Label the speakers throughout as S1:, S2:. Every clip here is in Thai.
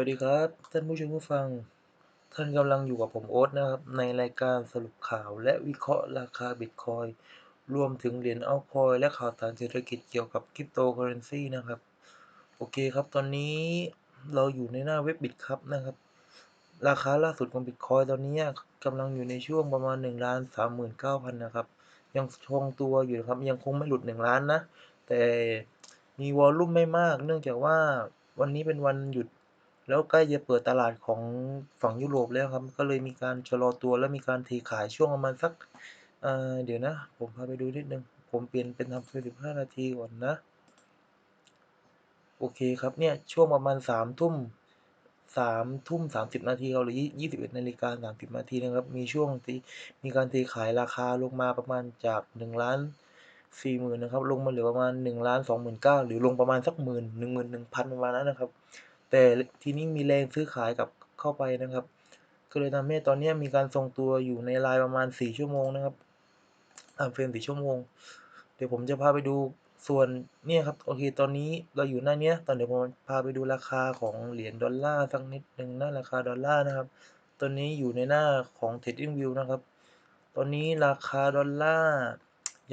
S1: วัสดีครับ ท่านผู้ชมผู้ฟัง ท่านกำลังอยู่กับผมโอ๊ตนะครับ ในรายการสรุปข่าวและวิเคราะห์ราคาบิตคอยรวมถึงเหรียญอัลคอยและข่าวสารเศรษฐกิจเกี่ยวกับคริปโตเคอเรนซีนะครับ โอเคครับ ตอนนี้เราอยู่ในหน้าเว็บบิตครับนะครับ ราคาล่าสุดของบิตคอยตอนนี้กำลังอยู่ในช่วงประมาณ1ล้าน39,000นเก้าพันนะครับ ยังคงตัวอยู่ครับ ยังคงไม่หลุด 1 ล้านนะ แต่มีวอลลุ่มไม่มาก เนื่องจากว่าวันนี้เป็นวันหยุด แล้วใกล้จะเปิดตลาดของฝั่งยุโรปแล้วครับ ก็เลยมีการชะลอตัวและมีการเทขายช่วงประมาณสักเเดี๋ยวนะ ผมพาไปดูนิดนึง ผมเปลี่ยนเป็นทำเป็น15นาทีก่อนนะ โอเคครับเนี่ยช่วงประมาณ3ทุ่ม3ทุ่ม30นาทีเราหรือ21นาฬิกา30นาทีนะครับ มีช่วงที่มีการเทขายราคาลงมาประมาณจาก1ล้าน4 0,000นะครับ ลงมาเหลือประมาณ1ล้าน29,000หรือลงประมาณสักหมื่น11,000ประมาณนั้นนะครับ แต่ทีนี้มีแรงซื้อขายกับเข้าไปนะครับ ก็เลยทำให้ตอนนี้มีการทรงตัวอยู่ในรายประมาณ 4 ชั่วโมงนะครับตามเฟรม 4 ชั่วโมง เดี๋ยวผมจะพาไปดูส่วนเนี่ยครับโอเคตอนนี้เราอยู่หน้าเนี้ยตอนเดี๋ยวผมพาไปดูราคาของเหรียญดอลลาร์สักนิดหนึ่งหน้าราคาดอลลาร์นะครับตอนนี้อยู่ในหน้าของ TradingView นะครับ ตอนนี้ราคาดอลลาร์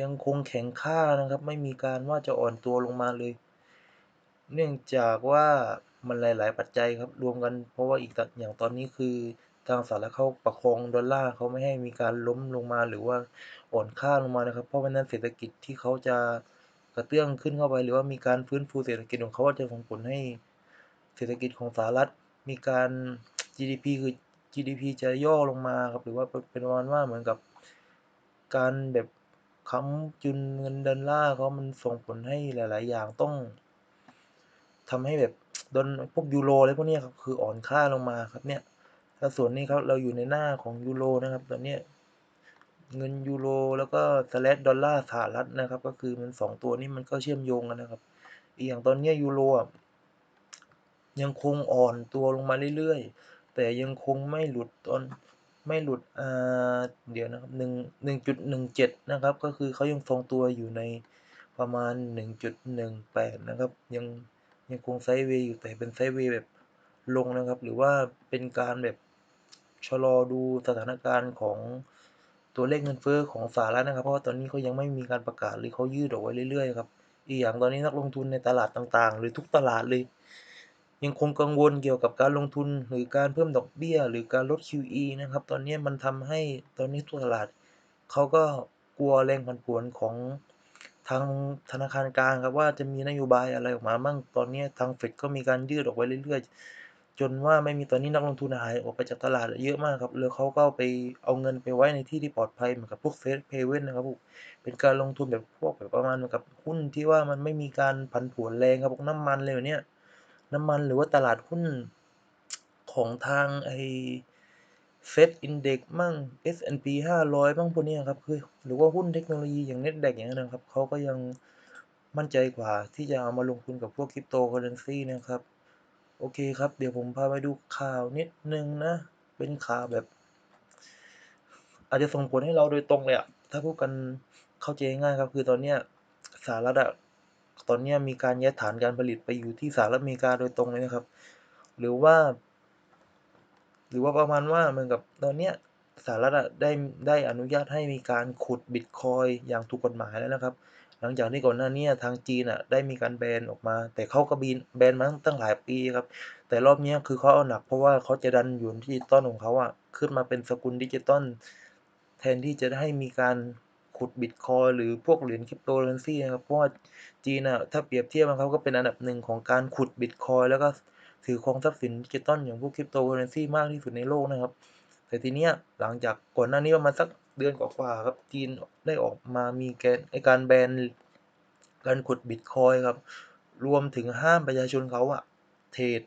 S1: ยังคงแข็งค่านะครับ ไม่มีการว่าจะอ่อนตัวลงมาเลย เนื่องจากว่า มันหลาย ๆ ปัจจัยครับรวมกัน เพราะว่าอีกอย่างตอนนี้คือทางสหรัฐเขาประคองดอลลาร์เขาไม่ให้มีการล้มลงมาหรือว่าอ่อนค่าลงมานะครับ เพราะว่านั้นเศรษฐกิจที่เขาจะกระเตื้องขึ้นเข้าไป หรือว่ามีการฟื้นฟูเศรษฐกิจของเขาจะส่งผลให้เศรษฐกิจของสหรัฐมีการ GDP คือ GDP จะย่อลงมาครับหรือว่าเป็นประมาณว่าเหมือนกับการแบบค้ำจุนเงินดอลลาร์เขามันส่งผลให้หลาย ๆ อย่างต้อง ทำให้แบบดอลพวกยูโรอะไรพวกนี้ครับคืออ่อนค่าลงมาครับเนี่ยแล้วส่วนนี้ครับเราอยู่ในหน้าของยูโรนะครับตอนนี้เงินยูโรแล้วก็สแลดดอลลาร์สหรัฐนะครับ ก็คือมันสองตัวนี้มันก็เชื่อมโยงกันนะครับ อีกอย่างตอนนี้ยูโรยังคงอ่อนตัวลงมาเรื่อยๆ แต่ยังคงไม่หลุดตอนไม่หลุดอ่าเดี๋ยวนะครับหนึ่งหนึ่งจุดหนึ่งเจ็ดนะครับ ก็คือเขายังทรงตัวอยู่ในประมาณหนึ่งจุดหนึ่งแปดนะครับ ยัง ยังคงไซด์เวย์อยู่แต่เป็นไซด์เวย์แบบลงนะครับ หรือว่าเป็นการแบบชะลอดูสถานการณ์ของตัวเลขเงินเฟ้อของสหรัฐนะครับ เพราะว่าตอนนี้เขายังไม่มีการประกาศหรือเขายืดออกไว้เรื่อยๆครับอีกอย่างตอนนี้นักลงทุนในตลาดต่างๆ หรือทุกตลาดเลย ยังคงกังวลเกี่ยวกับการลงทุนหรือการเพิ่มดอกเบี้ย หรือการลด QE นะครับ ตอนนี้มันทำให้ตอนนี้ทุกตลาดเขาก็กลัวแรงผันผวนของ ทางธนาคารกลางครับว่าจะมีนโยบายอะไรออกมาบ้างตอนนี้ทางเฟดก็มีการยืดออกไว้เรื่อยๆ จนว่าไม่มีตอนนี้นักลงทุนหายออกไปจากตลาดเยอะมากครับ แล้วเขาก็ไปเอาเงินไปไว้ในที่ที่ปลอดภัยเหมือนกับพวกเซฟเพเว่นนะครับเป็นการลงทุนแบบพวกแบบประมาณเหมือนกับหุ้นที่ว่ามันไม่มีการผันผวนแรงครับพวกน้ำมันเลยเนี้ยน้ำมันหรือว่าตลาดหุ้นของทางไอ เซ็ตอินเด็กมั่ง S&P 500บ้างพวกนี้ครับคือหรือว่าหุ้นเทคโนโลยีอย่าง NASDAQ อย่างนั้นนะครับเขาก็ยังมั่นใจกว่าที่จะเอามาลงทุนกับพวกคริปโตเคอเรนซีนะครับ โอเคครับ เดี๋ยวผมพาไปดูข่าวนิดนึงนะ เป็นข่าวแบบ อาจจะส่งผลให้เราโดยตรงเลยอะถ้าพูดกันเข้าใจง่ายครับ คือตอนเนี้ยสหรัฐอะตอนนี้มีการย้ายฐานการผลิตไปอยู่ที่สหรัฐอเมริกาโดยตรงเลยนะครับ หรือว่า หรือว่าประมาณว่าเหมือนกับตอนเนี้ยสหรัฐได้ได้อนุญาตให้มีการขุดบิตคอยอย่างถูกกฎหมายแล้วนะครับ หลังจากที่ก่อนหน้านี้ทางจีนอะได้มีการแบนออกมา แต่เขาก็บีนแบนมาตั้งหลายปีครับ แต่รอบนี้คือเขาเอาหนักเพราะว่าเขาจะดันหยวนดิจิตอลของเขาอะขึ้นมาเป็นสกุลดิจิตอลแทนที่จะให้มีการขุดบิตคอยหรือพวกเหรียญคริปโตเคอเรนซีนะครับเพราะว่าจีนอะถ้าเปรียบเทียบมันเขาก็เป็นอันดับหนึ่งของการขุดบิตคอยแล้วก็ ถือครองทรัพย์สินดิจิตอลอย่างพวกคริปโตเคอเรนซีมากที่สุดในโลกนะครับ แต่ทีเนี้ยหลังจากก่อนหน้านี้ประมาณสักเดือนกว่าๆครับจีนได้ออกมามีแกนไอการแบนการขุดบิตคอยครับ รวมถึงห้ามประชาชนเขาอะเทรด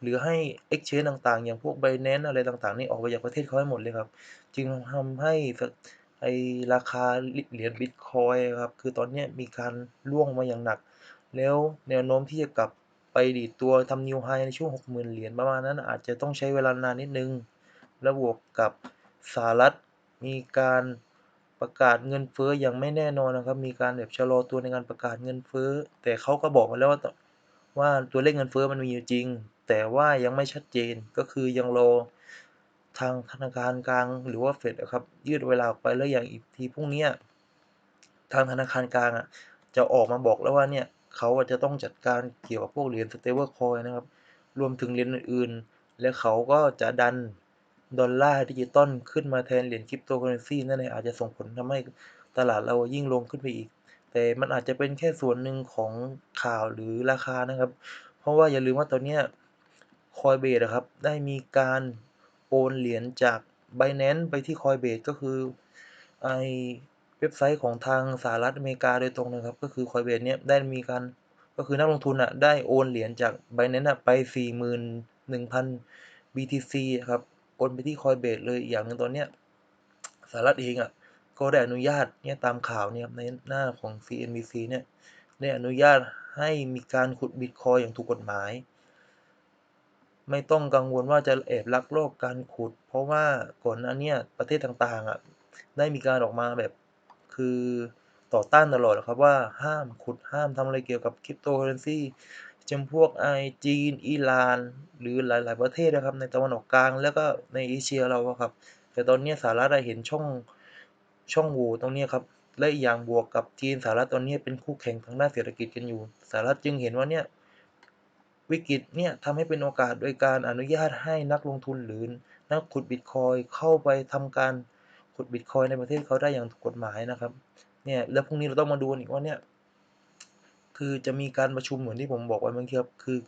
S1: หรือให้ exchange ต่างๆ อย่างพวก Binance อะไรต่างๆ นี่ออกไปจากประเทศเขาให้หมดเลยครับ จึงทำให้ไอราคาเหรียญบิตคอยครับ คือตอนนี้มีการล่วงมาอย่างหนัก แล้วแนวโน้มที่จะกลับ ไปดีดตัวทำนิวไฮในช่วง 60,000 เหรียญประมาณนั้นอาจจะต้องใช้เวลานานนิดนึง และบวกกับสหรัฐมีการประกาศเงินเฟ้ออย่างไม่แน่นอนนะครับ มีการแบบชะลอตัวในการประกาศเงินเฟ้อ แต่เขาก็บอกมาแล้วว่าว่าตัวเลขเงินเฟ้อมันมีอยู่จริง แต่ว่ายังไม่ชัดเจนก็คือยังรอทางธนาคารกลางหรือว่า Fed อะครับยืดเวลาออกไปแล้วอย่างอีกทีพรุ่งเนี้ยทางธนาคารกลางอะจะออกมาบอกแล้วว่าเนี่ย เขาจะต้องจัดการเกี่ยวกับพวกเหรียญ stablecoin นะครับ รวมถึงเหรียญอื่นๆ และเขาก็จะดันดอลลาร์ดิจิทัลขึ้นมาแทนเหรียญ Cryptocurrency นั่นเองอาจจะส่งผลทำให้ตลาดเรายิ่งลงขึ้นไปอีก แต่มันอาจจะเป็นแค่ส่วนหนึ่งของข่าวหรือราคานะครับ เพราะว่าอย่าลืมว่าตอนนี้ย Coinbase อะครับ ได้มีการโอนเหรียญจาก Binance ไปที่ Coinbase ก็คือไอ เว็บไซต์ของทางสหรัฐอเมริกาโดยตรงนะครับ ก็คือ Coinbase เนี่ยได้มีการก็คือนักลงทุนน่ะได้โอนเหรียญจาก Binance น่ะไป 41,000 BTC ครับโอนไปที่ Coinbase เลยอีกอย่างหนึ่งตอนเนี้ยสหรัฐเองอะก็ได้อนุญาตเนี่ยตามข่าวเนี่ยในหน้าของ CNBC เนี่ยได้อนุญาตให้มีการขุดบิตคอยอย่างถูกกฎหมาย ไม่ต้องกังวลว่าจะแอบลักลอบการขุด เพราะว่าก่อนหน้าเนี้ยประเทศต่างๆอะได้มีการออกมาแบบ คือต่อต้านตลอดครับว่าห้ามขุดห้ามทำอะไรเกี่ยวกับ Cryptocurrency จำพวกไอจีนอิหร่าน หรือหลาย ๆ ประเทศนะครับ ในตะวันออกกลางแล้วก็ในเอเชียเราอะครับ แต่ตอนนี้สหรัฐอะเห็นช่องช่องโหว่ตรงนี้ครับและอีกอย่างบวกกับจีนสหรัฐตอนนี้เป็นคู่แข่งทางด้านเศรษฐกิจกันอยู่สหรัฐจึงเห็นว่าเนี่ยวิกฤตเนี่ยทำให้เป็นโอกาสโดยการอนุญาตให้นักลงทุนหรือนักขุดบิตคอยเข้าไปทำการ ดบิตคอยในประเทศเขาได้อย่างถูกกฎหมายนะครับ เนี่ยแล้วพรุ่งนี้เราต้องมาดูอีกว่าเนี่ยคือจะมีการประชุมเหมือนที่ผมบอกไว้เมื่อกี้ครับคือ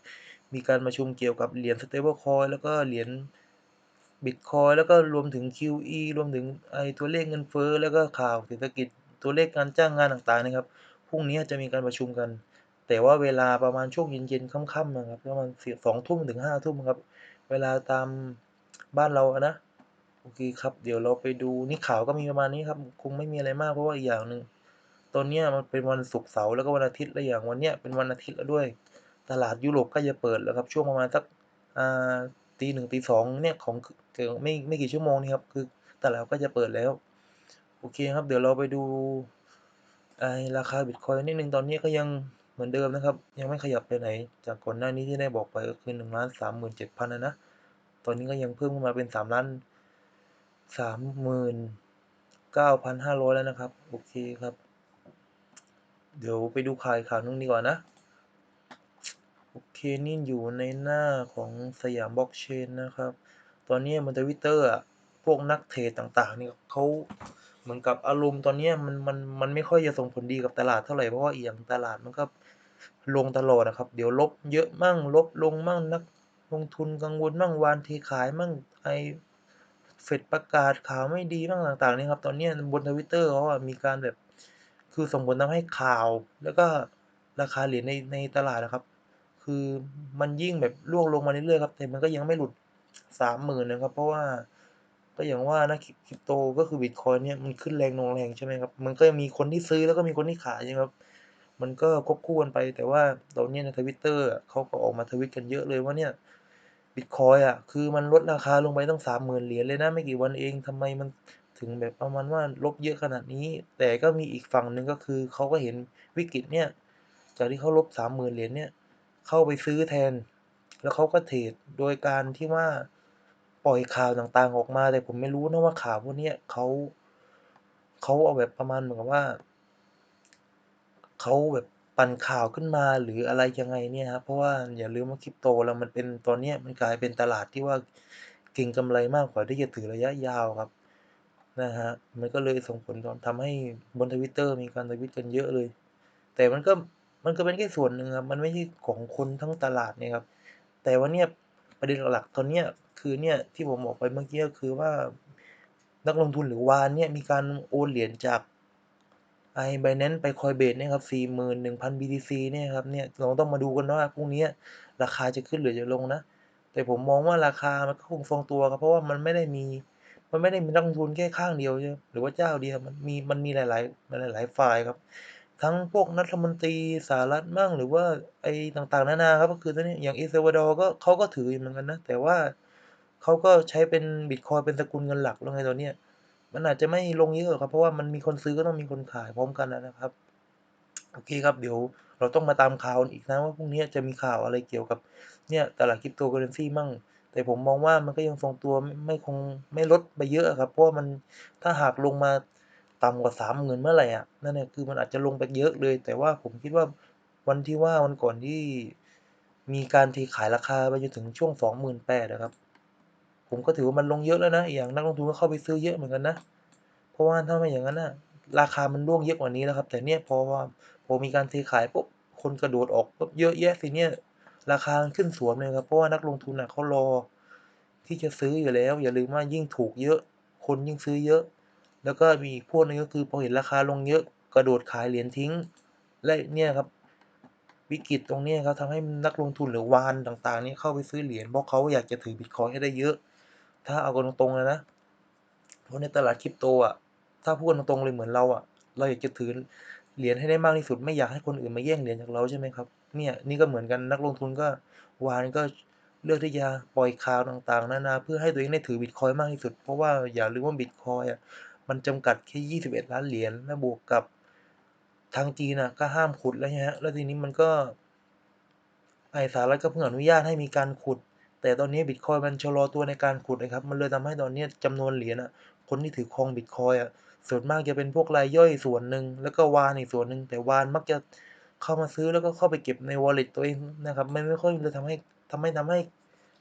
S1: มีการประชุมเกี่ยวกับเหรียญ stablecoin แล้วก็เหรียญบิตคอยแล้วก็รวมถึง QE รวมถึงไอ้ตัวเลขเงินเฟ้อแล้วก็ข่าวเศรษฐกิจตัวเลขการจ้างงานต่างๆนะครับพรุ่งนี้จะมีการประชุมกัน แต่ว่าเวลาประมาณช่วงเย็นๆค่ำๆอะครับประมาณ4 20:00ถึง5:00ครับ เวลาตามบ้านเราอะนะ โอเคครับ เดี๋ยวเราไปดูนี่ข่าวก็มีประมาณนี้ครับ คงไม่มีอะไรมากเพราะว่าอีกอย่างหนึ่งตอนนี้มันเป็นวันศุกร์เสาร์แล้วก็วันอาทิตย์และอย่างวันเนี้ยเป็นวันอาทิตย์แล้วด้วย ตลาดยุโรปกล้จะเปิดแล้วครับ ช่วงประมาณสักอ่า01:00 02:00เนี่ยของเดี๋ยวไม่ไม่กี่ชั่วโมงนี้ครับคือตลาดกล้จะเปิดแล้ว โอเคครับ เดี๋ยวเราไปดูไอราคาบิตคอยนิดหนึ่งตอนนี้ก็ยังเหมือนเดิมนะครับ ยังไม่ขยับไปไหน จากก่อนหน้านี้ที่ได้บอกไปก็คือ1,37,000อะนะตอนนี้ก็ยังเพิ่มขึ้นมาเป็นสามล้าน 3,39,500แล้วนะครับ โอเคครับ เดี๋ยวไปดูข่าวข่าวนึ่งดีกว่านะ โอเค นี่อยู่ในหน้าของสยามบล็อกเชนนะครับ ตอนนี้บน Twitter อะพวกนักเทรดต่างๆเนี่ยเขาเหมือนกับอารมณ์ตอนนี้มันมันมันไม่ค่อยจะส่งผลดีกับตลาดเท่าไหร่ เพราะว่าอีอย่างตลาดมันก็ลงตลอดอะครับ เดี๋ยวลบเยอะมั่งลบลงมั่งนักลงทุนกังวลมั่งวานเทขายมั่งไอ Fed ประกาศข่าวไม่ดีมั่งต่างๆนี่ครับ ตอนนี้บน Twitter เขาอะมีการแบบ คือส่งผลทำให้ข่าว แล้วก็ราคาเหรียญในในตลาดอะครับ คือมันยิ่งแบบร่วงลงมาเรื่อยๆครับ แต่มันก็ยังไม่หลุด30,000นนะครับ เพราะว่าก็อย่างว่านะคริป Crypto ก็คือบิตคอยน์เนี่ยมันขึ้นแรงลงแรงใช่ไหมครับ มันก็ยังมีคนที่ซื้อแล้วก็มีคนที่ขายใช่ครับ มันก็ควบคู่กันไป แต่ว่าตอนนี้ใน Twitter อะเขาก็ออกมาทวิตกันเยอะเลยว่าเนี่ย บิตคอยน์อะคือมันลดราคาลงไปตั้ง30,000เหรียญเลยนะ ไม่กี่วันเองทำไมมันถึงแบบประมาณว่าลบเยอะขนาดนี้ แต่ก็มีอีกฝั่งหนึ่งก็คือเขาก็เห็นวิกฤตเนี่ย จากที่เขาลบ30,000เหรียญเนี่ย เข้าไปซื้อแทน แล้วเขาก็เทรดโดยการที่ว่าปล่อยข่าวต่างๆออกมา แต่ผมไม่รู้นะว่าข่าวพวกนี้เขาเขาเอาแบบประมาณเหมือนกับว่าเขาแบบ ปั่นข่าวขึ้นมาหรืออะไรยังไงเนี่ยครับ เพราะว่าอย่าลืมว่า Crypto เรามันเป็นตอนนี้มันกลายเป็นตลาดที่ว่าเก็งกำไรมากกว่าที่จะถือระยะยาวครับนะครับมันก็เลยส่งผลทำให้บน Twitter มีการทวิตกันเยอะเลย แต่มันก็มันก็เป็นแค่ส่วนหนึ่งครับมันไม่ใช่ของคนทั้งตลาดไงครับ แต่ว่าเนี่ยประเด็นหลักๆตอนเนี้ยคือเนี่ยที่ผมบอกไปเมื่อกี้ก็คือว่านักลงทุนหรือวานเนี่ยมีการโอนเหรียญจาก ไอ้ Binance ไป Coinbase เนี่ยครับ41,000 BTC เนี่ยครับเนี่ยเราต้องมาดูกันว่าพรุ่งนี้ราคาจะขึ้นหรือจะลงนะ แต่ผมมองว่าราคามันก็คงทรงตัวครับ เพราะว่ามันไม่ได้มี มันไม่ได้มีนักลงทุนแค่ข้างเดียวใช่ไหมหรือว่าเจ้าเดียวมันมีมันมีหลาย ๆ หลาย ๆ ฝ่ายครับ ทั้งพวกรัฐมนตรีสหรัฐมั่งหรือว่าไอ้ต่างๆนานาครับก็คือตอนนี้อย่าง El Salvador ก็เขาก็ถือเหมือนกันนะแต่ว่าเขาก็ใช้เป็นบิตคอยเป็นสกุลเงินหลักแล้วไงตอนเนี้ย มันอาจจะไม่ลงเยอะหรอกครับ เพราะว่ามันมีคนซื้อก็ต้องมีคนขายพร้อมกันอะนะครับ โอเคครับ เดี๋ยวเราต้องมาตามข่าวอีกนะว่าพรุ่งนี้จะมีข่าวอะไรเกี่ยวกับเนี่ยตลาด Cryptocurrency มั่ง แต่ผมมองว่ามันก็ยังทรงตัวไม่ไม่คงไม่ลดไปเยอะครับ เพราะว่ามันถ้าหากลงมาต่ำกว่า30,000เมื่อไหร่อะนั่นน่ะคือมันอาจจะลงไปเยอะเลย แต่ว่าผมคิดว่าวันที่ว่าวันก่อนที่มีการเทขายราคาไปจนถึงช่วง28,000อะครับ ผมก็ถือว่ามันลงเยอะแล้วนะ อย่างนักลงทุนก็เข้าไปซื้อเยอะเหมือนกันนะ เพราะว่าถ้าไม่อย่างนั้นน่ะราคามันร่วงเยอะกว่านี้แล้วครับ แต่เนี่ยพอว่าพอมีการเทขายปุ๊บคนกระโดดออกปุ๊บเยอะแยะทีเนี้ยราคาขึ้นสวนเลยครับ เพราะว่านักลงทุนน่ะเขารอ ที่จะซื้ออยู่แล้ว อย่าลืมว่ายิ่งถูกเยอะ คนยิ่งซื้อเยอะ แล้วก็มีพวกนึงก็คือพอเห็นราคาลงเยอะ กระโดดขายเหรียญทิ้ง และเนี่ยครับวิกฤตตรงเนี้ยครับทำให้นักลงทุนหรือวานต่างๆนี่เข้าไปซื้อเหรียญเพราะเขาอยากจะถือบิตคอยน์ให้ได้เยอะ ถ้าเอากันตรงๆเลยนะเพราะในตลาดคริปโตอะ ถ้าพูดกันตรงๆเลยเหมือนเราอะ เราอยากจะถือเหรียญให้ได้มากที่สุด ไม่อยากให้คนอื่นมาแย่งเหรียญจากเราใช่ไหมครับ เนี่ยนี่ก็เหมือนกันนักลงทุนก็วานก็เลือกที่จะปล่อยข่าวต่างๆนานาเพื่อให้ตัวเองได้ถือบิตคอยมากที่สุด เพราะว่าอย่าลืมว่าบิตคอยน์อะมันจำกัดแค่ 21 ล้านเหรียญและบวกกับทางจีนน่ะก็ห้ามขุดแล้วไงครับแล้วทีนี้มันก็ไอสหรัฐก็เพิ่งอนุญาตให้มีการขุด แต่ตอนนี้บิตคอยมันชะลอตัวในการขุดนะครับ มันเลยทำให้ตอนนี้จำนวนเหรียญอะ คนที่ถือครองบิตคอยน์อะส่วนมากจะเป็นพวกรายย่อยส่วนหนึ่ง แล้วก็วานอีกส่วนหนึ่ง แต่วานมักจะเข้ามาซื้อแล้วก็เข้าไปเก็บใน wallet ตัวเองนะครับมันไม่ค่อยจะทำให้ทำให้ทำให้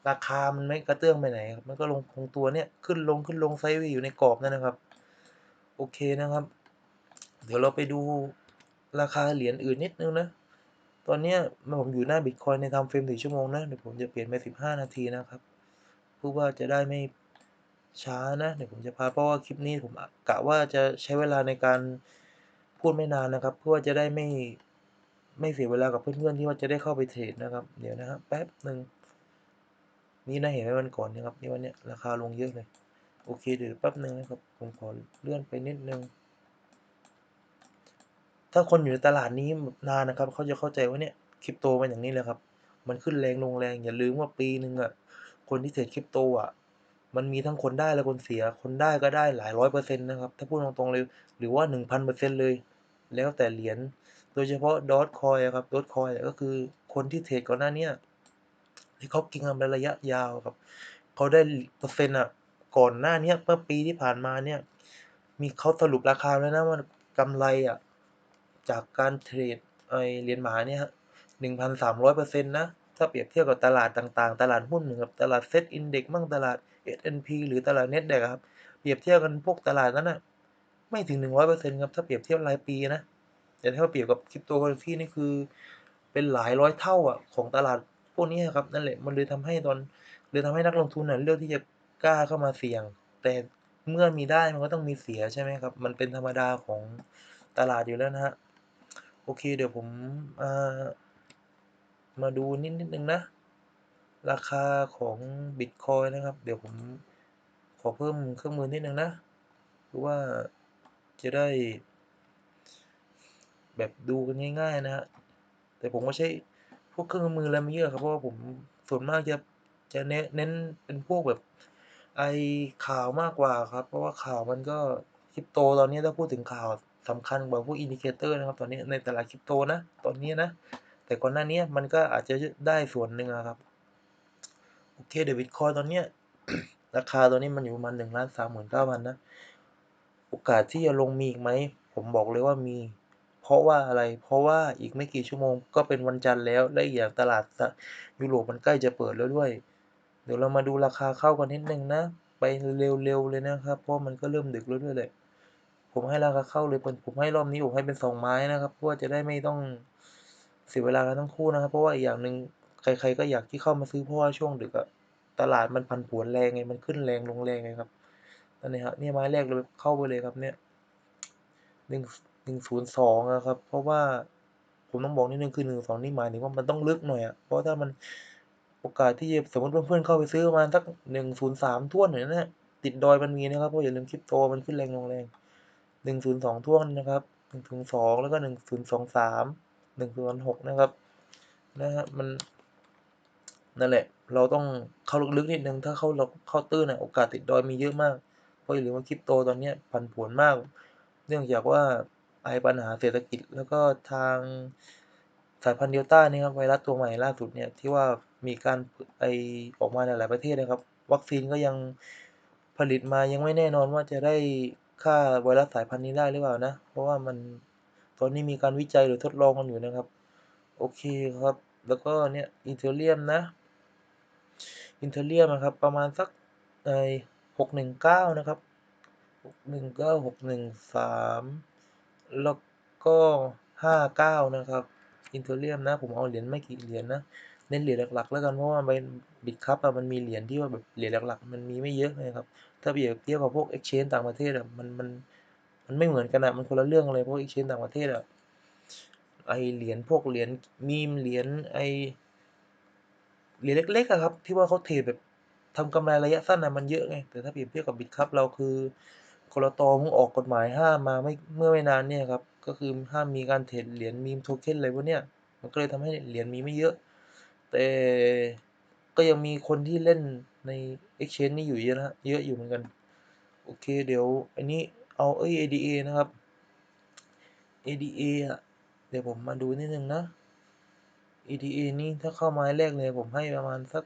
S1: ราคามันไม่กระเตื้องไปไหนครับ มันก็ลงคงตัวเนี่ยขึ้นลงขึ้นลงไซด์เวย์อยู่ในกรอบนั่นนะครับ โอเคนะครับ เดี๋ยวเราไปดูราคาเหรียญอื่นนิดนึงนะ ตอนนี้ผมอยู่หน้าบิตคอยน์ใน time frame 4ชั่วโมงนะเดี๋ยวผมจะเปลี่ยนไป15นาทีนะครับเพื่อว่าจะได้ไม่ช้านะเดี๋ยวผมจะพาเพราะว่าคลิปนี้ผมกะว่าจะใช้เวลาในการพูดไม่นานนะครับ เพื่อว่าจะได้ไม่ไม่เสียเวลากับเพื่อนๆที่ว่าจะได้เข้าไปเทรดนะครับ เดี๋ยวนะครับแป๊บหนึ่งนี่นะเห็นไหมวันก่อนนะครับนี่วันเนี้ยราคาลงเยอะเลยโอเคเดี๋ยวแป๊บหนึ่งนะครับผมขอเลื่อนไปนิดนึง ถ้าคนอยู่ในตลาดนี้นานนะครับ เขาจะเข้าใจว่าเนี่ยคริปโตมันอย่างนี้แหละครับ มันขึ้นแรงลงแรง อย่าลืมว่าปีหนึ่งอะคนที่เทรดคริปโตอะมันมีทั้งคนได้และคนเสีย คนได้ก็ได้หลายร้อยเปอร์เซ็นต์นะครับ ถ้าพูดตรงๆเลย หรือว่า1,000%เปอร์เซ็นต์เลย แล้วแต่เหรียญ โดยเฉพาะ Dogecoin อะครับ Dogecoin อะก็คือคนที่เทรดก่อนหน้านี้ที่เขาก็งกำไรระยะยาวครับ เขาได้เปอร์เซ็นต์อะ ก่อนหน้านี้เมื่อปีที่ผ่านมาเนี่ย มีเขาสรุปราคาแล้วนะว่ากำไรอะ จากการเทรดไอเหรียญหมาเนี่ยครับ1,300%นต์นะ ถ้าเปรียบเทียบกับตลาดต่างๆ ตลาดหุ้นเหมือนกับตลาด Set Index มั่งตลาด S&P หรือตลาด Nasdaq อะครับ เปรียบเทียบกันพวกตลาดนั้นน่ะไม่ถึง100%ครับ ถ้าเปรียบเทียบรายปีนะ แต่ถ้าเปรียบกับ Cryptocurrency นี่คือ เป็นหลายร้อยเท่าอะของตลาดพวกนี้ครับนั่นแหละมันเลยทำให้ตอนเลยทำให้นักลงทุนน่ะเลือกที่จะกล้าเข้ามาเสี่ยง แต่เมื่อมีได้มันก็ต้องมีเสียใช่ไหมครับ มันเป็นธรรมดาของตลาดอยู่แล้วนะครับ โอเค เดี๋ยวผมอ่ามาดูนิดนิดหนึ่งนะ ราคาของบิตคอยนะครับ เดี๋ยวผมขอเพิ่มเครื่องมือนิดหนึ่งนะเพื่อว่าจะได้ แบบดูกันง่ายๆนะครับแต่ผมก็ใช้พวกเครื่องมืออะไรไม่เยอะครับเพราะว่าผมส่วนมากจะจะเน้นเน้นเป็นพวกแบบไอ้ข่าวมากกว่าครับ เพราะว่าข่าวมันก็คริปโตตอนนี้ถ้าพูดถึงข่าว สำคัญกว่าพวก Indicator นะครับตอนนี้ในตลาดคริปโตนะ ตอนนี้นะ แต่ก่อนหน้านี้มันก็อาจจะได้ส่วนหนึ่งอะครับ โอเคเดี๋ยวบิตคอยตอนเนี้ยราคาตอนนี้มันอยู่ประมาณ1,39,000นเก้าพันนะ โอกาสที่จะลงมีอีกไหม ผมบอกเลยว่ามี เพราะว่าอะไร เพราะว่าอีกไม่กี่ชั่วโมงก็เป็นวันจันทร์แล้ว และอย่างตลาดยุโรปมันใกล้จะเปิดแล้วด้วย เดี๋ยวเรามาดูราคาเข้ากันนิดนึงนะ ไปเร็วๆเลยนะครับ เพราะมันก็เริ่มดึกแล้วด้วยแหละ ผมให้ราคาเข้าเลยผมให้รอบนี้ผมให้เป็น2ไม้นะครับเพื่อจะได้ไม่ต้องเสียเวลากันทั้งคู่นะครับ เพราะว่าอีกอย่างหนึ่งใครๆก็อยากที่เข้ามาซื้อเพราะว่าช่วงดึกอะตลาดมันผันผวนแรงไงมันขึ้นแรงลงแรงไงครับนั่นแหละครับเนี่ยไม้แรกเลยเข้าไปเลยครับเนี่ย1 102อะครับ เพราะว่าผมต้องบอกนิดนึงคือ102นี่หมายถึงว่ามันต้องลึกหน่อยอะเพราะถ้ามันโอกาสที่จะสมมติเพื่อนๆเข้าไปซื้อประมาณสัก103ถ้วนอย่างนั้นน่ะติดดอยมันมีนะครับเพราะอย่าลืมคริปโตมันขึ้นแรงลงแรง 102ถ้วนนะครับ102แล้วก็1023 106นะครับนะครับมันนั่นแหละ เราต้องเข้าลึกๆนิดนึง ถ้าเข้าเราเข้าตื้นอะโอกาสติดดอยมีเยอะมาก เพราะอย่าลืมว่าคริปโตตอนนี้ผันผวนมาก เนื่องจากว่าไอปัญหาเศรษฐกิจแล้วก็ทางสายพันธุ์ Delta นี่ครับไวรัสตัวใหม่ล่าสุดเนี่ยที่ว่ามีการไอออกมาหลายประเทศนะครับ วัคซีนก็ยังผลิตมายังไม่แน่นอนว่าจะได้ ฆ่าไวรัสสายพันธุ์นี้ได้หรือเปล่านะ เพราะว่ามันตอนนี้มีการวิจัยหรือทดลองกันอยู่นะครับ โอเคครับ แล้วก็เนี่ย Ethereum นะ Ethereum อะครับประมาณสักไอ619นะครับ619 613แล้วก็59นะครับ Ethereum นะ ผมเอาเหรียญไม่กี่เหรียญนะเน้นเหรียญหลักๆ แล้วกันเพราะว่าเป็น Bitkub อะมันมีเหรียญที่ว่าแบบเหรียญหลักๆ มันมีไม่เยอะไงครับ ถ้าเปรียบเทียบกับพวก exchange ต่างประเทศอะมันมันมันไม่เหมือนกันอะมันคนละเรื่องเลยพวก exchange ต่างประเทศอะไอเหรียญพวกเหรียญ Meme เหรียญไอเหรียญเล็กๆอะครับที่ว่าเขาเทรดแบบทำกำไรระยะสั้นอะมันเยอะไงแต่ถ้าเปรียบเทียบกับ Bitkub เราคือกลตเพิ่งออกกฎหมายห้ามมาไม่เมื่อไม่นานเนี่ยครับก็คือห้ามมีการเทรดเหรียญ Meme Token อะไรพวกเนี้ยมันก็เลยทำให้เหรียญมีไม่เยอะ แต่ก็ยังมีคนที่เล่น ใน exchange นี้อยู่เยอะนะเยอะอยู่เหมือนกัน โอเค เดี๋ยวอันนี้เอาเอ๊ย ADA นะครับ ADA อะเดี๋ยวผมมาดูนิดนึงนะ ADA นี่ถ้าเข้าไม้แรกเลยผมให้ประมาณสัก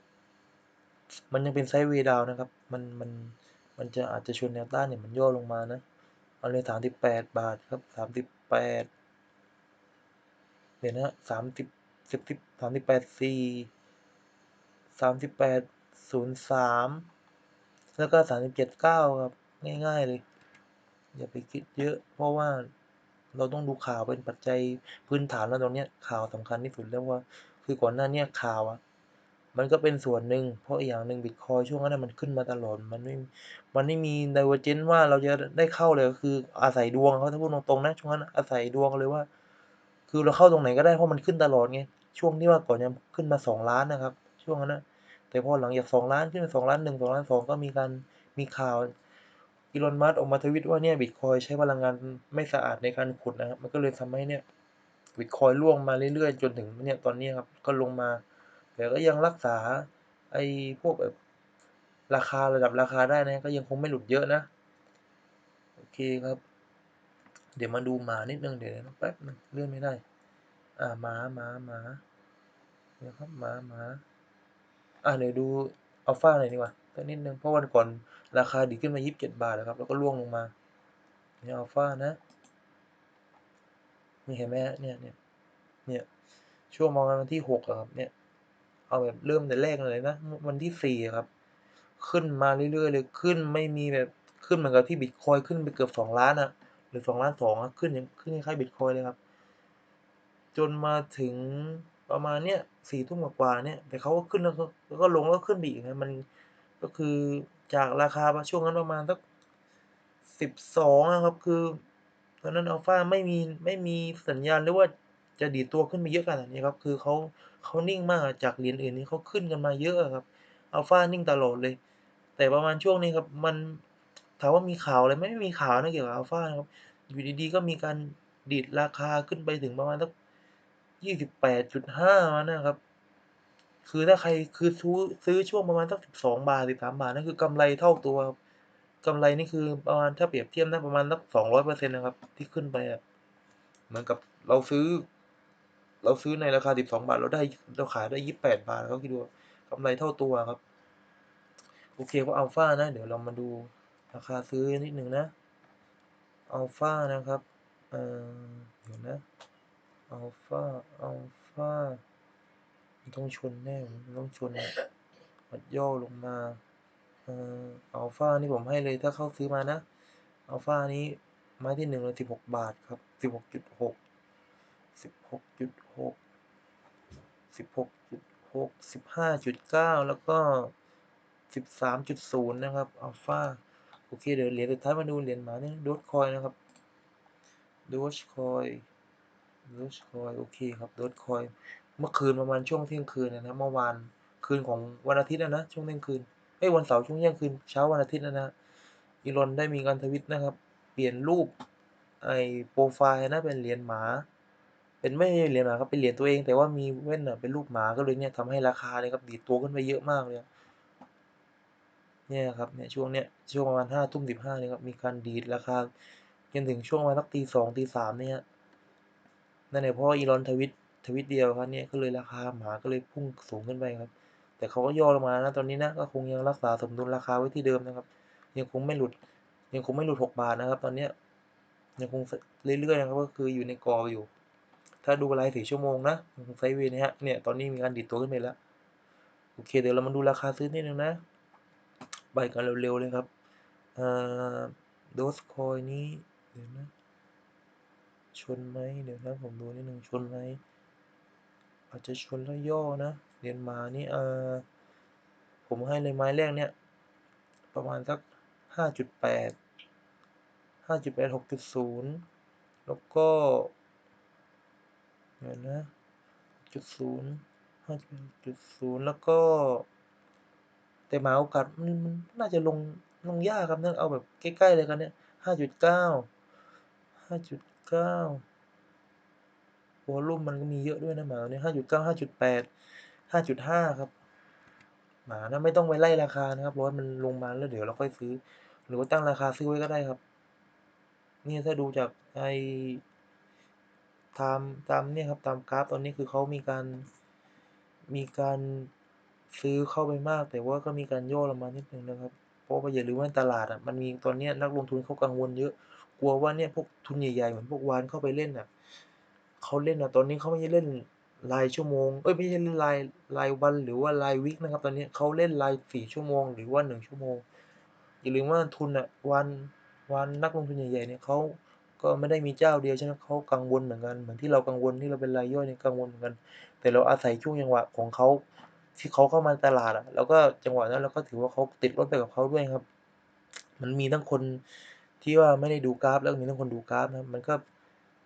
S1: มันยังเป็น Sideways Down นะครับ มันมันมันจะอาจจะชนแนวต้านเนี่ยมันย่อลงมานะเอาเลย38บาทครับ38เดี๋ยวนะ30 10 10 38 4 38 03แปดสี่สามสิบแปด ศูนย์สามแล้วก็37 9ครับ ง่าย ๆ เลย อย่าไปคิดเยอะ เพราะว่าเราต้องดูข่าวเป็นปัจจัยพื้นฐานแล้วตรงเนี้ยข่าวสำคัญที่สุดแล้วว่า คือก่อนหน้าเนี้ยข่าวอะมันก็เป็นส่วนหนึ่งเพราะอีกอย่างหนึ่งบิตคอยช่วงนั้นมันขึ้นมาตลอดมันไม่มันไม่มี Divergence ว่าเราจะได้เข้าเลยก็คืออาศัยดวงเขาถ้าพูดตรงๆนะช่วงนั้นอาศัยดวงเลยว่า คือเราเข้าตรงไหนก็ได้เพราะมันขึ้นตลอดไงช่วงที่ว่าก่อนจะขึ้นมา2,000,000นะครับ ช่วงนั้นนะ แต่พอหลังจาก2,000,000ขึ้นไป2,100,000 2,200,000ก็มีการมีข่าว Elon Musk ออกมาทวีตว่าเนี่ยบิตคอยใช้พลังงานไม่สะอาดในการขุดนะครับมันก็เลยทำให้เนี่ยบิตคอยน์ร่วงมาเรื่อยๆ จนถึงเนี่ยตอนนี้ครับก็ลงมาแต่ก็ยังรักษาไอ้พวกแบบราคาระดับราคาได้นะก็ยังคงไม่หลุดเยอะนะโอเคครับ เดี๋ยวมาดูหมานิดนึงเดี๋ยวนะแป๊บนึงเลื่อนไม่ได้ อ่าหมาหมาหมาเดี๋ยวครับหมาหมา อ่า เดี๋ยวดูอัลฟาหน่อยดีกว่าสักนิดหนึ่งเพราะวันก่อนราคาดีขึ้นมา 27 บาทอะครับ แล้วก็ร่วงลงมา นี่อัลฟานะ นี่เห็นไหมเนี่ยเนี่ยเนี่ย ช่วงประมาณวันที่6อะครับ เนี่ย เอาแบบเริ่มแต่แรกเลยนะ วันที่4อะครับ ขึ้นมาเรื่อยๆเลย ขึ้นไม่มีแบบ ขึ้นเหมือนกับที่บิตคอยขึ้นไปเกือบ2,000,000อะหรือ2,200,000อะขึ้นอย่างขึ้นคล้ายๆบิตคอยเลยครับ จนมาถึง ประมาณเนี้ย4ทุ่มกว่าเนี่ย แต่เขาก็ขึ้นแล้วก็แล้วก็ลงแล้วก็ขึ้นไปอีกนะมันก็คือจากราคาช่วงนั้นประมาณสัก12อะครับ คือตอนนั้นอัลฟาไม่มีไม่มีสัญญาณเลยว่าจะดีตัวขึ้นไปเยอะขนาดนี้ครับ คือเขาเขานิ่งมากจากเหรียญอื่นนี่เขาขึ้นกันมาเยอะครับอัลฟานิ่งตลอดเลย แต่ประมาณช่วงนี้ครับมันถามว่ามีข่าวอะไรไมไม่มีข่าวนะเกี่ยวกับอัลฟานะครับอยู่ดีๆก็มีการดีดราคาขึ้นไปถึงประมาณสัก 28.5นะครับ คือถ้าใครคือซื้อซื้อช่วงประมาณสัก12บสองบาท13บสามบาทนั่นคือกำไรเท่าตัวครับกำไรนี่คือประมาณถ้าเปรียบเทียบนะประมาณสัก200%นต์นะครับ ที่ขึ้นไปอะเหมือนกับเราซื้อ เราซื้อในราคา12บสองบาทเราได้เราขายได้28บแปดบาทก็คิดดูเอากำไรเท่าตัวครับ โอเคก็อัลฟานะ เดี๋ยวเรามาดูราคาซื้อนิดหนึ่งนะอัลฟานะครับเอ่อเดี๋ยวนะ อัลฟา อัลฟา มันต้องชนแน่ มันต้องชนมันย่อลงมา เอ่อ อัลฟานี่ผมให้เลยถ้าเข้าซื้อมานะ อัลฟานี้ไม้ที่1เลย16บหกบาทครับ16.6 16.6 16.6 15.9แล้วก็13.0นย์นะครับอัลฟาโอเคเดี๋ยวเหรียญสุดท้ายมาดูเหรียญหมาเนี่ Dogecoin นะครับดูดคอย d o g e c o i โอเคครับ d o g e c o i เมื่อคืนประมาณช่วงเที่ยงคืนอะนะเมื่อวานคืนของวันอาทิตย์อะนะช่วงเที่ยงคืนเอ๊ยวันเสาร์ช่วงเที่ยงคืนเช้าวันอาทิตย์อะนะครับ Elon ได้มีการทวีตนะครับ เปลี่ยนรูปไอ้โพรไฟล์นะเป็นเหรียญหมา เป็นไม่ใช่เหรียญหมาครับเป็นเหรียญตัวเอง แต่ว่ามีแว่นน่ะเป็นรูปหมาก็เลยเนี่ยทำให้ราคาเนี่ยครับดีดตัวขึ้นไปเยอะมากเลยเนี่ยครับเนี่ยช่วงเนี้ยช่วงประมาณ5ทุ่ม15เนี่ยครับมีการดีดราคาจนถึงช่วงประมาณสักตีสองตีสามเนี่ย นั่นแหละเพราะอีลอนทวิตทวิตเดียวครับเนี่ยก็เลยราคาหมาก็เลยพุ่งสูงขึ้นไปครับ แต่เขาก็ย่อลงมานะตอนนี้นะก็คงยังรักษาสมดุลราคาไว้ที่เดิมนะครับ ยังคงไม่หลุด ยังคงไม่หลุดหกบาทนะครับ ตอนเนี้ยยังคงเรื่อยๆนะครับก็คืออยู่ในกรออยู่ ถ้าดูรายสี่ชั่วโมงนะไซเวนะฮะเนี่ยตอนนี้มีการดิดตัวขึ้นไปแล้วโอเคเดี๋ยวเรามาดูราคาซื้อนิดนึงนะไปกันเร็วๆเลยครับอ่าโดสคอยนี้เดี๋ยวนะ ชนไหมเดี๋ยวนะผมดูนิดนึงชนไหมอาจจะชนแล้วย่อนะเรียนมานี่เออผมให้เลยไม้แรกเนี่ยประมาณสักห้าจุดแปดห้าจุดแปดหกจุดศูนย์แล้วก็เดี๋ยวนะจุดศูนย์ห้าจุดศูนย์แล้วก็ แต่หมาโอกาสมันมันน่าจะลงลงยากครับนั่นเอาแบบใกล้ๆเลยกันเนี่ยห้าจุดเก้าห้าจุด เก้าวอลลุ่มมันก็มีเยอะด้วยนะหมาเนี่ยห้าจุดเก้าห้าจุดแปดห้าจุดห้าครับ หมานะไม่ต้องไปไล่ราคานะครับเพราะว่ามันลงมาแล้วเดี๋ยวเราค่อยซื้อ หรือว่าตั้งราคาซื้อไว้ก็ได้ครับ นี่ถ้าดูจากไอตามตามเนี่ยครับตามกราฟตอนนี้คือเขามีการมีการซื้อเข้าไปมาก แต่ว่าก็มีการย่อลงมานิดนึงนะครับ เพราะว่าอย่าลืมว่าตลาดอะมันมีตอนนี้นักลงทุนเขากังวลเยอะ กลัวว่าเนี่ยพวกทุนใหญ่ๆเหมือนพวกวานเข้าไปเล่นอะเขาเล่นอะตอนนี้เขาไม่ใช่เล่นรายชั่วโมง เอ้ยไม่ใช่เล่นรายรายวันหรือว่ารายวิกนะครับ ตอนนี้เขาเล่นรายสี่ชั่วโมง หรือว่าหนึ่งชั่วโมง อย่าลืมว่าทุนอะวันวันนักลงทุนใหญ่ๆเนี่ยเขาก็ไม่ได้มีเจ้าเดียวใช่ไหมเขากังวลเหมือนกัน เหมือนที่เรากังวลที่เราเป็นรายย่อยเนี่ยกังวลเหมือนกัน แต่เราอาศัยช่วงจังหวะของเขาที่เขาเข้ามาตลาดอะ แล้วก็จังหวะนั้นเราก็ถือว่าเขาติดรถไปกับเขาด้วยครับ มันมีทั้งคน ที่ว่าไม่ได้ดูกราฟ แล้วมีทั้งคนดูกราฟนะมันก็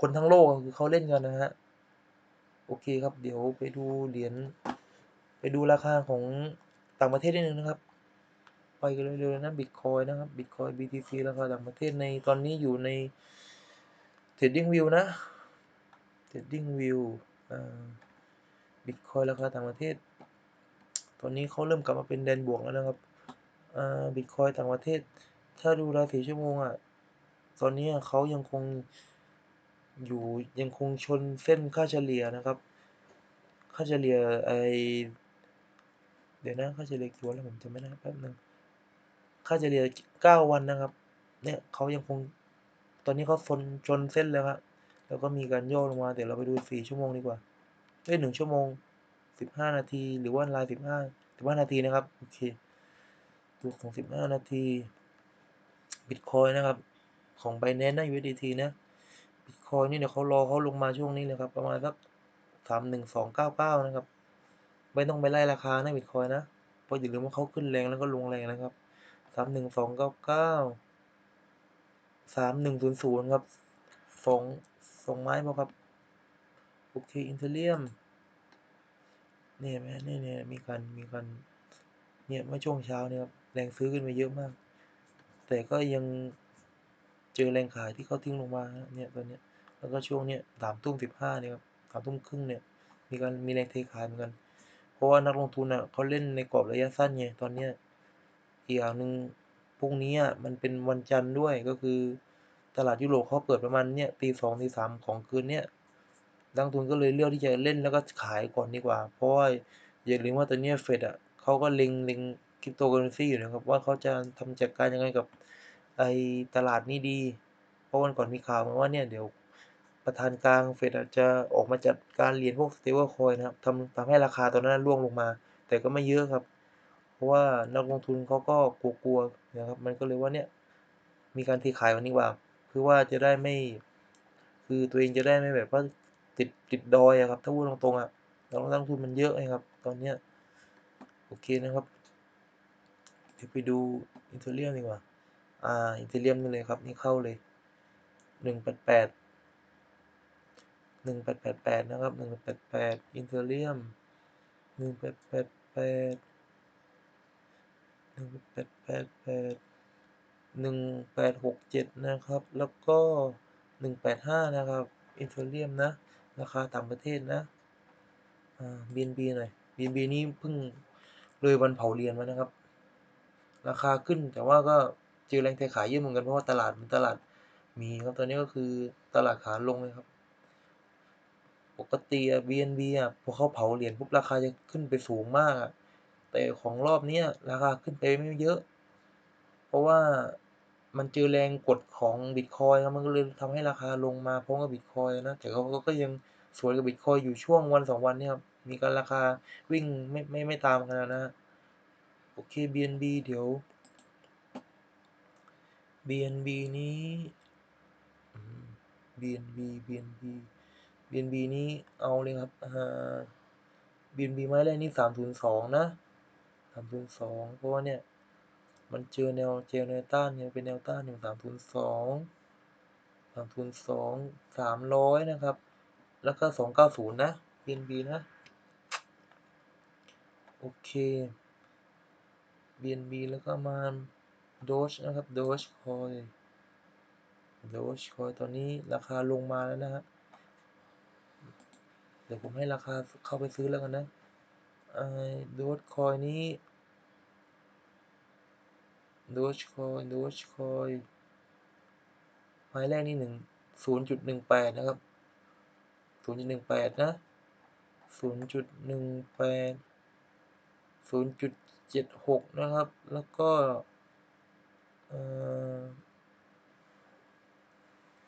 S1: คนทั้งโลกคือเขาเล่นกันนะฮะโอเคครับ เดี๋ยวไปดูเหรียญไปดูราคาของต่างประเทศนิดนึงนะครับ ไปกันเร็วๆนะบิตคอยนะครับบิตคอย BTC ราคาต่างประเทศในตอนนี้อยู่ใน Trading View นะ Trading View บิตคอยราคาต่างประเทศ ตอนนี้เขาเริ่มกลับมาเป็นแดนบวกแล้วนะครับบิตคอยต่างประเทศ ถ้าดูรายสี่ชั่วโมงอะ ตอนนี้เขายังคงอยู่ยังคงชนเส้นค่าเฉลี่ยนะครับ ค่าเฉลี่ยไอเดี๋ยวนะค่าเฉลี่ยกี่วันแล้วผมจำไม่ได้แป๊บนึงค่าเฉลี่ยเก้าวันนะครับ เนี่ยเขายังคงตอนนี้เขาชนชนเส้นแล้วครับแล้วก็มีการย่อลงมาเดี๋ยวเราไปดูสี่ชั่วโมงดีกว่าเอ้หนึ่งชั่วโมงสิบห้านาที หรือว่าลายสิบห้าสิบห้านาทีนะครับโอเคดูของสิบห้านาทีบิตคอยนะครับ ของไบแนนซ์นะ USDT นะบิตคอยนี่เดี๋ยเขารอเขาลงมาช่วงนี้เลยครับ ประมาณสักสามหนึ่งสองเก้าเก้านะครับ ไม่ต้องไปไล่ราคานะบิตคอยนะ เพราะอย่าลืมว่าเขาขึ้นแรงแล้วก็ลงแรงนะครับสามหนึ่งสองเก้าเก้าสามหนึ่งศูนย์ศูนย์ครับสองสองไม้พอครับ โอเคอินเทเลียมเนี่ยแม่เนี่ยเนี่ยมีการมีการเนี่ยเมื่อช่วงเช้าเนี่ยครับแรงซื้อขึ้นมาเยอะมาก แต่ก็ยัง เจอแรงขายที่เขาทิ้งลงมาเนี่ยตอนเนี้ยแล้วก็ช่วงเนี้ยสามทุ่มสิบห้าเนี่ยครับสามทุ่มครึ่งเนี่ยมีการมีแรงเทขายเหมือนกัน เพราะว่านักลงทุนอะเขาเล่นในกรอบระยะสั้นไงตอนเนี้ยอีกอย่างหนึ่งพรุ่งนี้อะมันเป็นวันจันทร์ด้วยก็คือ ตลาดยุโรปเขาเปิดประมาณเนี่ยตีสองตีสามของคืนเนี้ยนักทุนก็เลยเลือกที่จะเล่นแล้วก็ขายก่อนดีกว่า เพราะว่าอย่าลืมว่าตอนนี้เฟดอะเขาก็เล็งเล็งคริปโตเคอเรนซีอยู่นะครับว่าเขาจะทำจัดการยังไงกับ ไอตลาดนี้ดี เพราะวันก่อนมีข่าวมาว่าเนี่ยเดี๋ยวประธานกลางเฟดอาจจะออกมาจัดการเหรียญพวกสเตเบิลคอยนะครับทำทำให้ราคาตอนนั้นร่วงลงมา แต่ก็ไม่เยอะครับ เพราะว่านักลงทุนเขาก็กลัวๆนะครับ มันก็เลยว่าเนี่ยมีการเทขายวันนี้ว่า คือว่าจะได้ไม่ คือตัวเองจะได้ไม่แบบว่าติดติดดอยอะครับ ถ้าพูดตรงๆอะเราต้องลงทุนมันเยอะไงครับ ตอนเนี้ยโอเคนะครับ เดี๋ยวไปดูอินเทเลียดีกว่า อ่าอินเทเลียมนี่เลยครับ นี่เข้าเลยหนึ่งแปดแปดหนึ่งแปดแปดแปดนะครับหนึ่งแปดแปดอินเทเลียมหนึ่งแปดแปดแปดหนึ่งแปดแปดแปดหนึ่งแปดหกเจ็ดนะครับ แล้วก็หนึ่งแปดห้านะครับอินเทเลียมนะ ราคาต่างประเทศนะอ่า BNB หน่อย BNB นี้เพิ่งเลยวันเผาเรียญมานะครับ ราคาขึ้นแต่ว่าก็ เจอแรงเทขายเยอะเหมือนกันเพราะว่าตลาดมันตลาดมีครับตอนนี้ก็คือตลาดขาลงเลยครับ ปกติอะ BNB อะพอเขาเผาเหรียญปุ๊บราคาจะขึ้นไปสูงมากอะแต่ของรอบเนี้ยราคาขึ้นไปไม่เยอะ เพราะว่ามันเจอแรงกดของบิตคอยครับมันก็เลยทำให้ราคาลงมาพร้อมกับบิตคอยนะแต่เขาก็ยังสวนกับบิตคอยอยู่ช่วง1-2วันเนี่ยครับมีการราคาวิ่งไม่ไม่ไม่ตามกันอะนะโอเค BNB เดี๋ยว BNB นี้บี BNB BNB BNB นบีนี้เอาเลยครับอ่า BNB ไม้แรกนี่สามศูนย์สองนะสามศูนย์สองเพราะว่าเนี่ย มันเจอแนวเจอแนวต้านเนี่ยเป็นแนวต้านหนึ่งสามศูนย์สองสามศูนย์สองสามร้อยนะครับ แล้วก็สองเก้าศูนย์นะ BNB นะ โอเคบีนบีแล้วก็มา โดชนะครับโดชคอยโดชคอยตอนนี้ราคาลงมาแล้วนะฮะเดี๋ยวผมให้ราคาเข้าไปซื้อแล้วกันนะไอโดชคอยนี้โดชคอยโดชคอยหมายแรกนี่หนึ่งศูนย์จุดหนึ่งแปดนะครับศูนย์จุดหนึ่งแปดนะศูนย์จุดหนึ่งแปดศูนย์จุดเจ็ดหกนะครับ แล้วก็ เอ่อ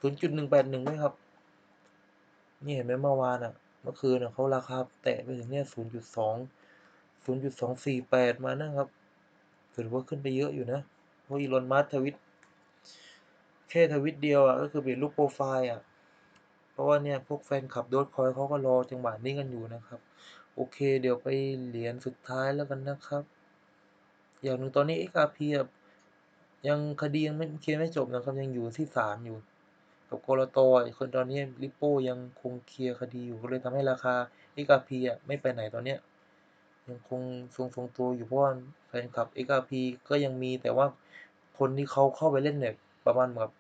S1: 0.181ด้วยครับ นี่เห็นไหมเมื่อวานอะเมื่อคืนอะเขาราคาแตะไปถึงเนี่ย0.2 0.248มานะครับถือว่าขึ้นไปเยอะอยู่นะเพราะ Elon Musk ทวิตแค่ทวิตเดียวอะก็คือเปลี่ยนรูปโพรไฟล์อะเพราะว่าเนี่ยพวกแฟนคลับ Dogecoin เขาก็รอจังหวะนี้กันอยู่นะครับ โอเค เดี๋ยวไปเหรียญสุดท้ายแล้วกันนะครับ อย่างหนึ่งตอนนี้ XRP อะ ยังคดียังไม่เคลียร์ไม่จบนะครับยังอยู่ที่ศาลอยู่ กับกลต.คนตอนนี้ Ripple ยังคงเคลียร์คดีอยู่ก็เลยทำให้ราคา XRP อะไม่ไปไหนตอนเนี้ยยังคงทรงๆตัวอยู่เพราะว่าแฟนคลับ XRP ก็ยังมีแต่ว่าคนที่เขาเข้าไปเล่นเนี่ยประมาณแบบ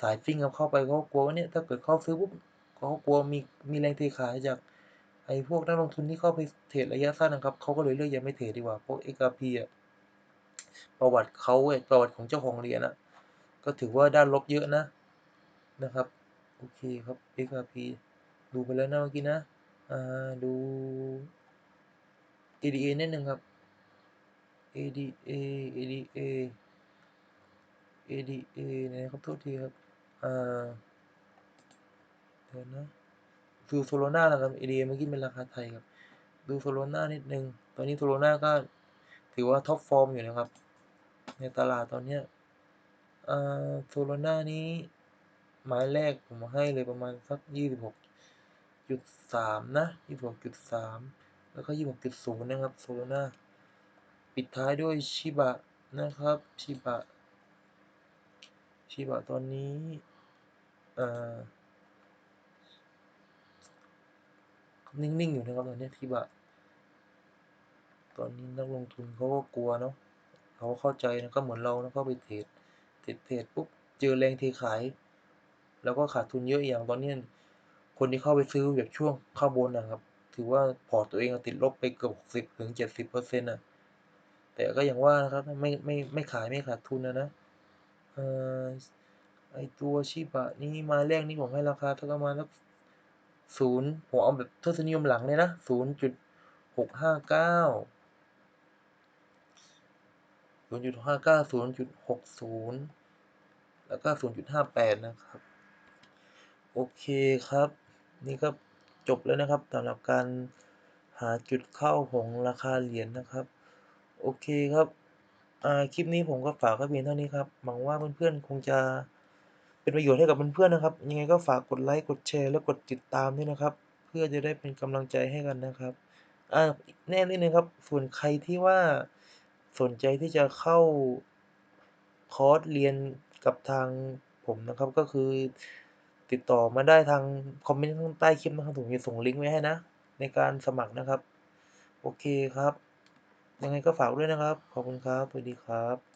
S1: สายซิ่งเข้าไปเขากลัวว่าเนี่ยถ้าเกิดเข้าซื้อปุ๊บเขากลัวมีมีแรงเทขายจากไอ้พวกนักลงทุนที่เข้าไปเทรดระยะสั้นอะครับเขาก็เลยเลือกยังไม่เทรดดีกว่าเพราะ XRP อะ ประวัติเขาอะประวัติของเจ้าของเหรียญอะก็ถือว่าด้านลบเยอะนะนะครับ โอเคครับ XRP ดูไปแล้วนะเมื่อกี้นะ อ่า ดู ADA นิดหนึ่งครับ ADA ADA ADA ไหนครับโทษทีครับ อ่า เดี๋ยวนะ ดู Solana แล้วกัน ADA เมื่อกี้เป็นราคาไทยครับ ดู Solana นิดหนึ่งตอนนี้ Solana ก็ถือว่าท็อปฟอร์มอยู่นะครับ ในตลาดตอนเนี้ย อ่า Solana นี้ไม้แรกผมให้เลยประมาณสัก 26.3 นะ 26.3 แล้วก็ 26.0 นะครับ Solana ปิดท้ายด้วย Shiba นะครับ Shiba Shiba ตอนนี้ อ่า นิ่ง ๆ อยู่นะครับตอนนี้ Shiba ตอนนี้นักลงทุนเขาก็กลัวเนาะ เขาเข้าใจนะก็เหมือนเรานะเข้าไปเทรดเทรดเทรดปุ๊บเจอแรงเทขาย แล้วก็ขาดทุนเยอะอย่างตอนนี้คนที่เข้าไปซื้อแบบช่วงข้าบนอะครับ ถือว่าพอร์ตตัวเองติดลบไปเกือบ60-70%อร์เซ็นต์นะแต่ก็อย่างว่านะครับไม่ไม่ไม่ขายไม่ขาดทุนอะนะออไอตัว Shiba นี้ไม้แรกนี่ผมให้ราคาสักประมาณสัก0ผมเอาแบบทศนิยมหลังเลยนะ0.659 0.59 0.60 แล้วก็ 0.58 นะครับ โอเคครับ นี่ก็จบแล้วนะครับสำหรับการหาจุดเข้าของราคาเหรียญนะครับ โอเคครับคลิปนี้ผมก็ฝากไว้เพียงเท่านี้ครับ หวังว่าเพื่อนๆคงจะเป็นประโยชน์ให้กับเพื่อนๆนะครับ ยังไงก็ฝากกดไลก์กดแชร์ และกดติดตามด้วยนะครับ เพื่อจะได้เป็นกำลังใจให้กันนะครับอาแนะนิดนึงครับ ส่วนใครที่ว่า สนใจที่จะเข้าคอร์สเรียนกับทางผมนะครับ ก็คือติดต่อมาได้ทางคอมเมนต์ข้างใต้คลิปนะครับผมจะส่งลิงก์ไว้ให้นะ ในการสมัครนะครับ โอเคครับ ยังไงก็ฝากด้วยนะครับ ขอบคุณครับสวัสดีครับ